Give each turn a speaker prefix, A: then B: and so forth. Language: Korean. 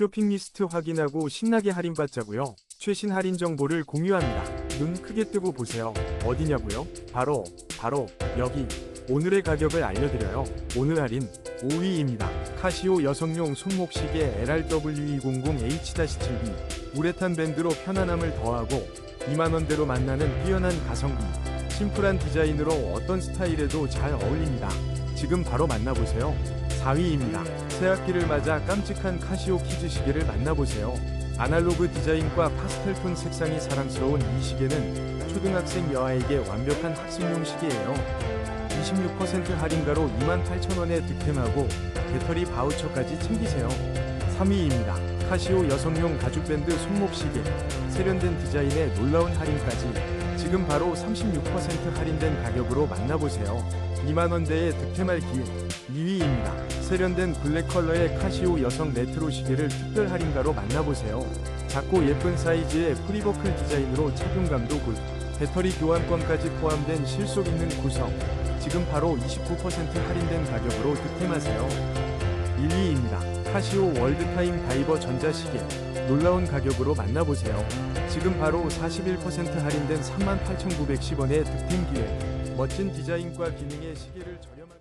A: 쇼핑 리스트 확인하고 신나게 할인받자고요. 최신 할인 정보를 공유합니다. 눈 크게 뜨고 보세요. 어디냐고요? 바로 바로 여기. 오늘의 가격을 알려드려요. 오늘 할인 5위입니다. 카시오 여성용 손목시계 LRW200H-7B 우레탄 밴드로 편안함을 더하고 2만원대로 만나는 뛰어난 가성비 심플한 디자인으로 어떤 스타일에도 잘 어울립니다. 지금 바로 만나보세요. 4위입니다. 새학기를 맞아 깜찍한 카시오 키즈 시계를 만나보세요. 아날로그 디자인과 파스텔톤 색상이 사랑스러운 이 시계는 초등학생 여아에게 완벽한 학습용 시계예요. 26% 할인가로 28,000원에 득템하고 배터리 바우처까지 챙기세요. 3위입니다. 카시오 여성용 가죽밴드 손목시계 세련된 디자인에 놀라운 할인까지 지금 바로 36% 할인된 가격으로 만나보세요. 2만원대에 득템할 기회 2위입니다. 세련된 블랙 컬러의 카시오 여성 레트로 시계를 특별 할인가로 만나보세요. 작고 예쁜 사이즈의 프리버클 디자인으로 착용감도 굿 배터리 교환권까지 포함된 실속 있는 구성 지금 바로 29% 할인된 가격으로 득템하세요. 1위입니다. 카시오 월드타임 다이버 전자시계 놀라운 가격으로 만나보세요. 지금 바로 41% 할인된 38,910원의 득템 기회 멋진 디자인과 기능의 시계를 저렴하게